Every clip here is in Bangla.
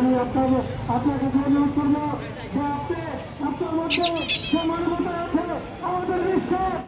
আমি আপনাকে আপনাকে অনুরোধ করব যে আপনি আপনার মধ্যে যে মানবতা আছে আমাদের বিশ্বাস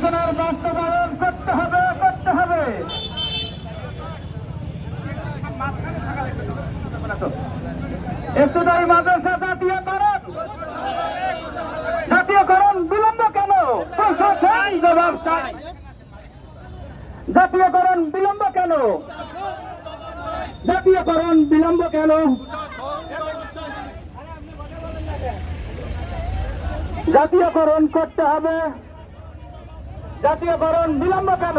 ঘোষণার বাস্তবায়ন করতে হবে করতে হবে। একটুদায়ী মাদ্রাসা জাতীয়করণ। জাতীয়করণ বিলম্ব কেন? প্রশাসন জবাব চাই জাতীয়করণ বিলম্ব কেন? জাতীয়করণ বিলম্ব কেন? জাতীয়করণ করতে হবে। জাতীয়করণ বিলম্ব কেন?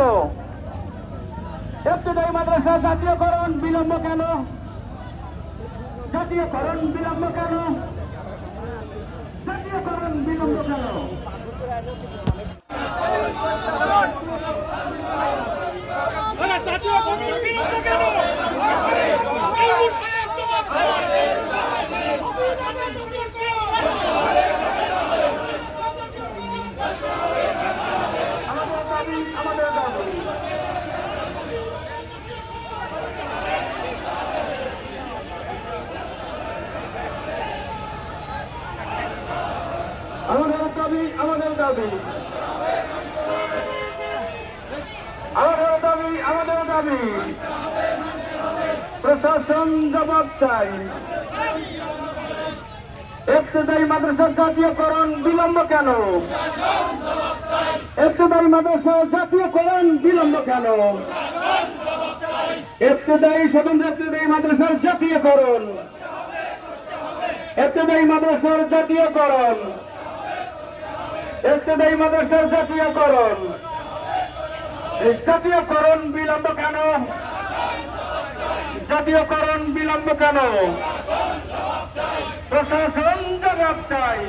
একটুদায়ী মাদ্রাসা জাতীয়করণ বিলম্ব কেন? জাতীয়করণ বিলম্ব কেন? জাতীয়করণ বিলম্ব কেন জাতীয় কমিটি বিলম্ব কেন এই বিষয়ে জবাব আমাদের দাবি আমাদের দাবি আমাদের দাবি আমাদের দাবি। আমাদের দাবি আমাদের দাবি। প্রশাসন জবাব চাই। একটাই মাদ্রাসার জাতীয়করণ বিলম্ব কেন? একটাই মাদ্রাসার জাতীয়করণ বিলম্ব কেন? একটাই স্বতন্ত্র একটাই মাদ্রাসার জাতীয়করণ। একটাই মাদ্রাসার জাতীয়করণ। একটাই মাদ্রাসার জাতীয়করণ। এই জাতীয়করণ বিলম্ব কেন? জাতীয়করণ বিলম্ব কেন? প্রশাসন জবাব চাই।